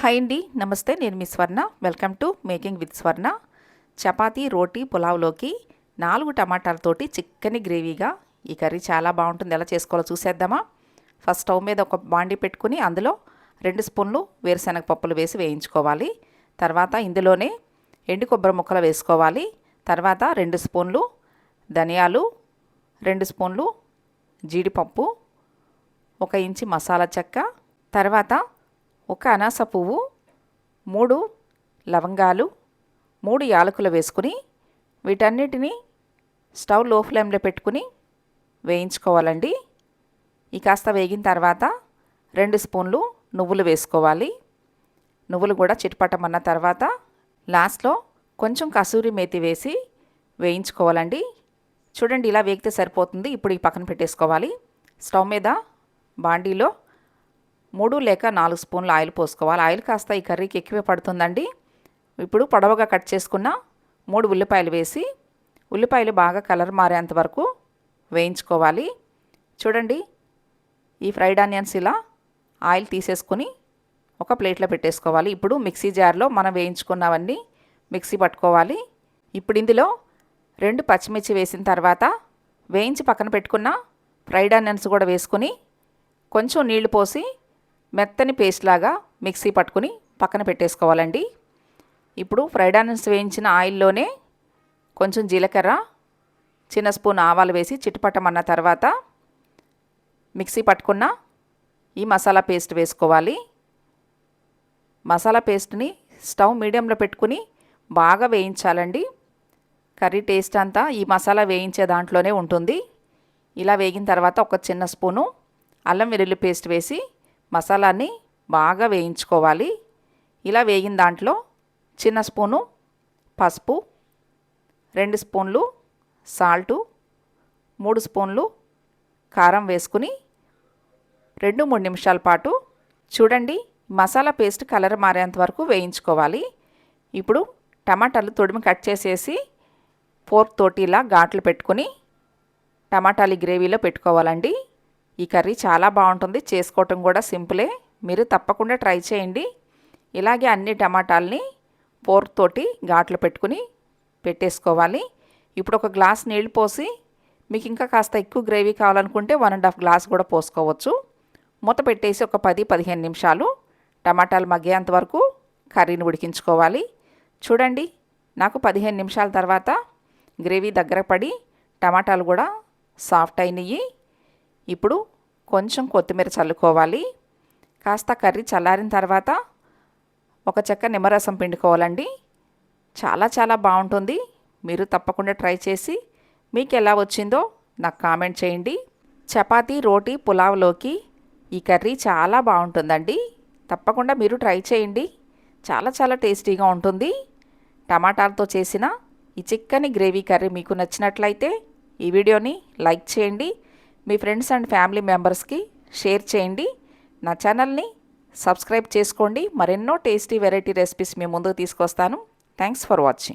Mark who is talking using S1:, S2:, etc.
S1: Hi అండి నమస్తే నేను మీ Swarna. Welcome to making with Swarna. Chapati రోటీ పులావ్లోకి నాలుగు టమాటాలతోటి చిక్కని గ్రేవీగా ఈ కర్రీ చాలా బాగుంటుంది. ఎలా చేసుకోవాలో చూసేద్దామా? ఫస్ట్ స్టవ్ మీద ఒక బాండి పెట్టుకుని అందులో రెండు స్పూన్లు వేరుశనగ పప్పులు వేసి వేయించుకోవాలి. తర్వాత ఇందులోనే ఎండు కొబ్బరి ముక్కలు వేసుకోవాలి. తర్వాత రెండు స్పూన్లు ధనియాలు రెండు స్పూన్లు జీడిపప్పు ఒక ఇంచి మసాలా చెక్క. తర్వాత ఒక అనాస పువ్వు మూడు లవంగాలు మూడు యాలకులు వేసుకుని వీటన్నిటిని స్టవ్లో ఫ్లేమ్లో పెట్టుకుని వేయించుకోవాలండి. ఈ కాస్త వేగిన తర్వాత రెండు స్పూన్లు నువ్వులు వేసుకోవాలి. నువ్వులు కూడా చిటపటమన్న తర్వాత లాస్ట్లో కొంచెం కసూరి మేతి వేసి వేయించుకోవాలండి. చూడండి ఇలా వేగితే సరిపోతుంది. ఇప్పుడు ఈ పక్కన పెట్టేసుకోవాలి. స్టవ్ మీద బాండీలో మూడు లేక నాలుగు స్పూన్లు ఆయిల్ పోసుకోవాలి. ఆయిల్ కాస్త ఈ కర్రీకి ఎక్కువే పడుతుందండి. ఇప్పుడు పొడవగా కట్ చేసుకున్న మూడు ఉల్లిపాయలు వేసి ఉల్లిపాయలు బాగా కలర్ మారేంత వరకు వేయించుకోవాలి. చూడండి ఈ ఫ్రైడ్ ఆనియన్స్ ఇలా ఆయిల్ తీసేసుకుని ఒక ప్లేట్లో పెట్టేసుకోవాలి. ఇప్పుడు మిక్సీ జార్లో మనం వేయించుకున్నవన్నీ మిక్సీ పట్టుకోవాలి. ఇప్పుడు ఇందులో రెండు పచ్చిమిర్చి వేసిన తర్వాత వేయించి పక్కన పెట్టుకున్న ఫ్రైడ్ ఆనియన్స్ కూడా వేసుకుని కొంచెం నీళ్ళు పోసి మెత్తని పేస్ట్ లాగా మిక్సీ పట్టుకుని పక్కన పెట్టేసుకోవాలండి. ఇప్పుడు ఫ్రైడ్ ఆనియన్స్ వేయించిన ఆయిల్లోనే కొంచెం జీలకర్ర చిన్న స్పూన్ ఆవాలు వేసి చిట్టుపట్టమన్న తర్వాత మిక్సీ పట్టుకున్న ఈ మసాలా పేస్ట్ వేసుకోవాలి. మసాలా పేస్ట్ని స్టవ్ మీడియంలో పెట్టుకుని బాగా వేయించాలండి. కర్రీ టేస్ట్ అంతా ఈ మసాలా వేయించే దాంట్లోనే ఉంటుంది. ఇలా వేగిన తర్వాత ఒక చిన్న స్పూను అల్లం వెల్లుల్లి పేస్ట్ వేసి మసాలాని బాగా వేయించుకోవాలి. ఇలా వేగిన దాంట్లో చిన్న స్పూను పసుపు రెండు స్పూన్లు సాల్టు మూడు స్పూన్లు కారం వేసుకుని రెండు మూడు నిమిషాల పాటు చూడండి మసాలా పేస్ట్ కలర్ మారేంత వరకు వేయించుకోవాలి. ఇప్పుడు టమాటాలు తొడిమి కట్ చేసేసి ఫోర్క్ తోటి ఇలా ఘాట్లు పెట్టుకుని టమాటాలు గ్రేవీలో పెట్టుకోవాలండి. ఈ కర్రీ చాలా బాగుంటుంది. చేసుకోవటం కూడా సింపులే. మీరు తప్పకుండా ట్రై చేయండి. ఇలాగే అన్ని టమాటాలని ఫోర్క్ తోటి ఘాట్లు పెట్టుకుని పెట్టేసుకోవాలి. ఇప్పుడు ఒక గ్లాస్ నీళ్ళు పోసి మీకు ఇంకా కాస్త ఎక్కువ గ్రేవీ కావాలనుకుంటే వన్ అండ్ హాఫ్ గ్లాస్ కూడా పోసుకోవచ్చు. మూత పెట్టేసి ఒక పది పదిహేను నిమిషాలు టమాటాలు మగ్గేంత వరకు కర్రీని ఉడికించుకోవాలి. చూడండి నాకు పదిహేను నిమిషాల తర్వాత గ్రేవీ దగ్గర పడి టమాటాలు కూడా సాఫ్ట్ అయినాయి ఇప్పుడు కొంచెం కొత్తిమీర చల్లుకోవాలి. కాస్త కర్రీ చల్లారిన తర్వాత ఒక చెక్క నిమ్మరసం పిండుకోవాలండి. చాలా చాలా బాగుంటుంది. మీరు తప్పకుండా ట్రై చేసి మీకు ఎలా వచ్చిందో నాకు కామెంట్ చేయండి. చపాతీ రోటీ పులావ్లోకి ఈ కర్రీ చాలా బాగుంటుందండి. తప్పకుండా మీరు ట్రై చేయండి. చాలా చాలా టేస్టీగా ఉంటుంది. టమాటాలతో చేసిన ఈ చిక్కని గ్రేవీ కర్రీ మీకు నచ్చినట్లయితే ఈ వీడియోని లైక్ చేయండి. మీ ఫ్రెండ్స్ అండ్ ఫ్యామిలీ మెంబర్స్కి షేర్ చేయండి. నా ఛానల్ని సబ్స్క్రైబ్ చేసుకోండి. మరెన్నో టేస్టీ వెరైటీ రెసిపీస్ మీ ముందుకు తీసుకొస్తాను. Thanks for watching.